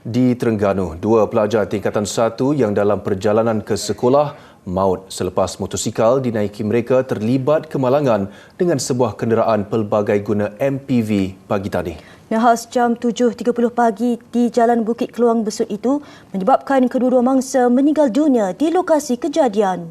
Di Terengganu, dua pelajar tingkatan satu yang dalam perjalanan ke sekolah maut selepas motosikal dinaiki mereka terlibat kemalangan dengan sebuah kenderaan pelbagai guna MPV pagi tadi. Nahas jam 7.30 pagi di Jalan Bukit Keluang Besut itu menyebabkan kedua-dua mangsa meninggal dunia di lokasi kejadian.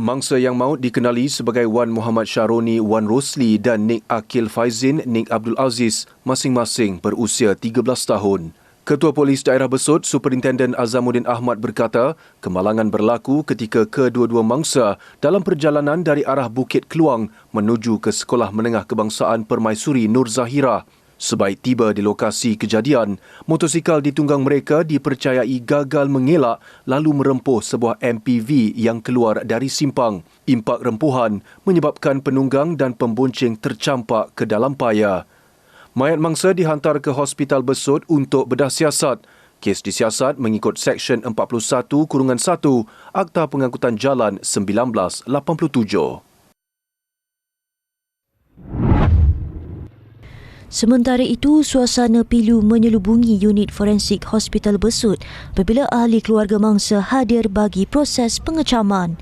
Mangsa yang maut dikenali sebagai Wan Muhammad Syaroni Wan Rosli dan Nik Akil Faizin Nik Abdul Aziz masing-masing berusia 13 tahun. Ketua Polis Daerah Besut, Superintenden Azamuddin Ahmad berkata, kemalangan berlaku ketika kedua-dua mangsa dalam perjalanan dari arah Bukit Keluang menuju ke Sekolah Menengah Kebangsaan Permaisuri Nur Zahira. Sebaik tiba di lokasi kejadian, motosikal ditunggang mereka dipercayai gagal mengelak lalu merempuh sebuah MPV yang keluar dari simpang. Impak rempuhan menyebabkan penunggang dan pembonceng tercampak ke dalam paya. Mayat mangsa dihantar ke Hospital Besut untuk bedah siasat. Kes disiasat mengikut Seksyen 41 Kurungan 1 Akta Pengangkutan Jalan 1987. Sementara itu, suasana pilu menyelubungi unit forensik Hospital Besut apabila ahli keluarga mangsa hadir bagi proses pengecaman.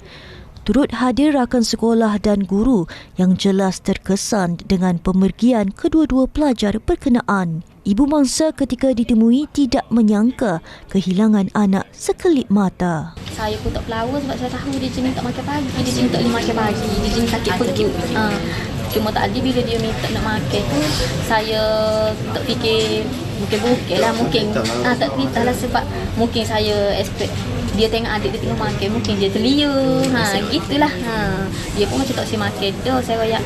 Turut hadir rakan sekolah dan guru yang jelas terkesan dengan pemergian kedua-dua pelajar berkenaan. Ibu mangsa ketika ditemui tidak menyangka kehilangan anak sekelip mata. Saya pun tak pelawar sebab saya tahu dia jenis tak makan pagi. Dia jenis tak boleh makan pagi. Dia jenis sakit perut. Ha. Cuma tadi bila dia minta nak makan tu, saya tak fikir mungkin bukit lah. Mungkin ah, tak cerita lah sebab mungkin saya expect dia tengok adik dia tengok makan. Mungkin dia telia. Ha, gitulah. Ha. Dia pun macam tak saya makan tu. Saya raya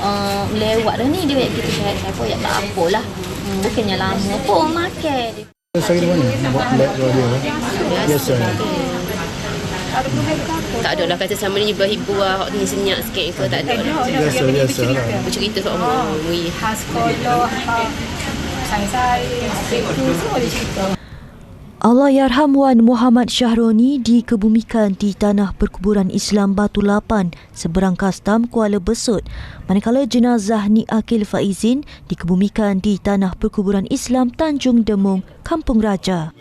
uh, lewat dah ni. Dia gitu. Saya, saya pun ya tak apalah. Hmm, bukannya lama pun makan. Saya di mana? Buat dia. Biasa. Tak ada lah kata sama ni hibur lah Hak ni senyap sikit ke tak ada lah Biasa, biasa lah. Bercerita soal oh. Mui khas sekolah, itu semua dia cerita. Allahyarham Wan Muhammad Syahroni dikebumikan di Tanah Perkuburan Islam Batu Lapan, seberang Kastam, Kuala Besut. Manakala jenazah Ni Akil Faizin dikebumikan di Tanah Perkuburan Islam Tanjung Demung, Kampung Raja.